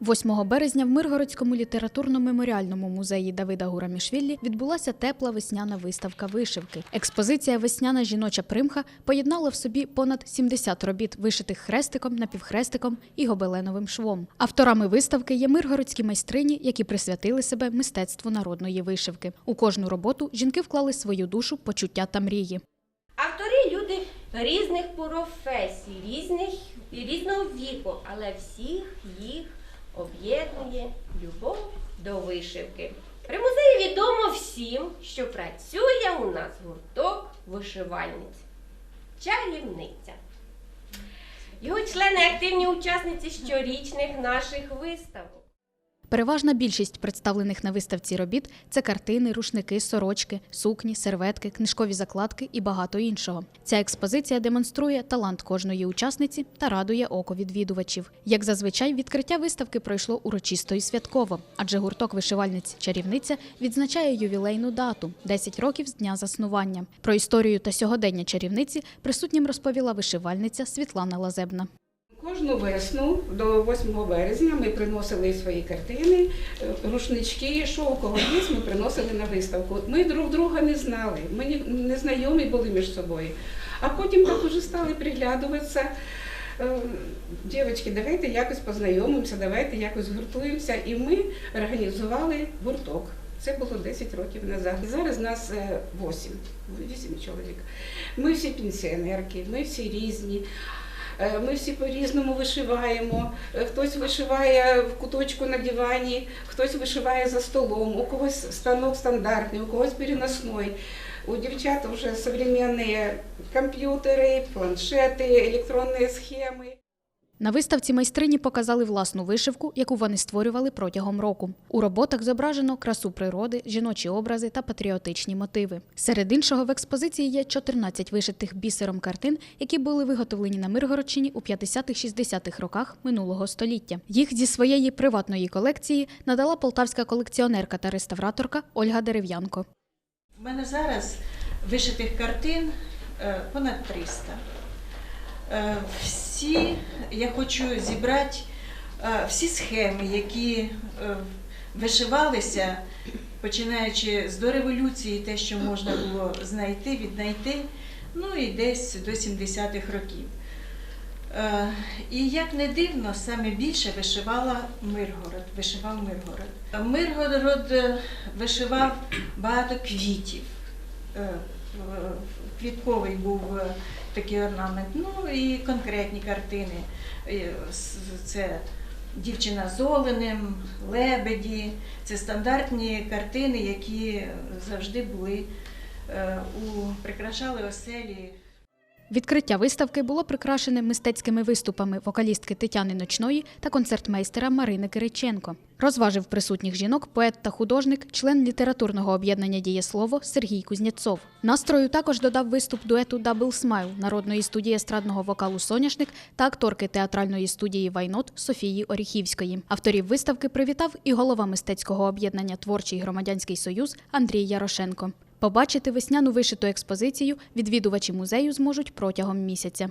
8 березня в Миргородському літературно-меморіальному музеї Давида Гурамішвілі відбулася тепла весняна виставка вишивки. Експозиція Весняна жіноча примха поєднала в собі понад 70 робіт, вишитих хрестиком, напівхрестиком і гобеленовим швом. Авторами виставки є миргородські майстрині, які присвятили себе мистецтву народної вишивки. У кожну роботу жінки вклали свою душу, почуття та мрії. Автори люди різних професій, різних, різного віку, але всіх їх об'єднує любов до вишивки. При музеї відомо всім, що працює у нас гурток вишивальниць. Чарівниця. Його члени активні учасниці щорічних наших виставок. Переважна більшість представлених на виставці робіт це картини, рушники, сорочки, сукні, серветки, книжкові закладки і багато іншого. Ця експозиція демонструє талант кожної учасниці та радує око відвідувачів. Як зазвичай, відкриття виставки пройшло урочисто і святково, адже гурток вишивальниць чарівниця відзначає ювілейну дату 10 років з дня заснування. Про історію та сьогодення чарівниці присутнім розповіла вишивальниця Світлана Лазебна. Кожну весну до 8 березня ми приносили свої картини, е, рушнички, що ми приносили на виставку. Ми друг друга не знали, ми не знайомі були між собою. А потім так уже стали приглядуватися. Е, Дівчатки, давайте якось познайомимося, давайте якось гуртуємося. І ми організували гурток. Це було 10 років назад. Зараз нас 8, 8 чоловік. Ми всі пенсіонерки, ми всі різні. Е, Ми всі по-різному вишиваємо. Е, Хтось вишиває в куточку на дивані, хтось вишиває за столом, у когось станок стандартний, у когось переносний. У дівчат вже сучасні комп'ютери, планшети, електронні схеми. На виставці майстрині показали власну вишивку, яку вони створювали протягом року. У роботах зображено красу природи, жіночі образи та патріотичні мотиви. Серед іншого в експозиції є 14 вишитих бісером картин, які були виготовлені на Миргородщині у 50-60-х роках минулого століття. Їх зі своєї приватної колекції надала полтавська колекціонерка та реставраторка Ольга Дерев'янко. У мене зараз вишитих картин е, понад 300. Всі я хочу зібрати е, всі схеми, які е, вишивалися, починаючи з до революції, те, що можна було знайти, віднайти, ну і десь до 70-х років. Е, І як не дивно, саме більше вишивала Миргород. Вишивав Миргород. Миргород вишивав багато квітів. Е, Квітковий був е, такий орнамент. Ну і конкретні картини. Е, Це дівчина з оленем, лебеді. Це стандартні картини, які завжди були у прикрашали оселі. Відкриття виставки було прикрашене мистецькими виступами вокалістки Тетяни Ночної та концертмейстера Марини Кириченко. Розважив присутніх жінок поет та художник, член літературного об'єднання Дієслово Сергій Кузнєцов. Настрою також додав виступ дуету Дабл Смайл народної студії естрадного вокалу Соняшник та акторки театральної студії Вайнот Софії Оріхівської. Авторів виставки привітав і голова мистецького об'єднання Творчий громадянський союз Андрій Ярошенко. Побачити весняну вишиту експозицію відвідувачі музею зможуть протягом місяця.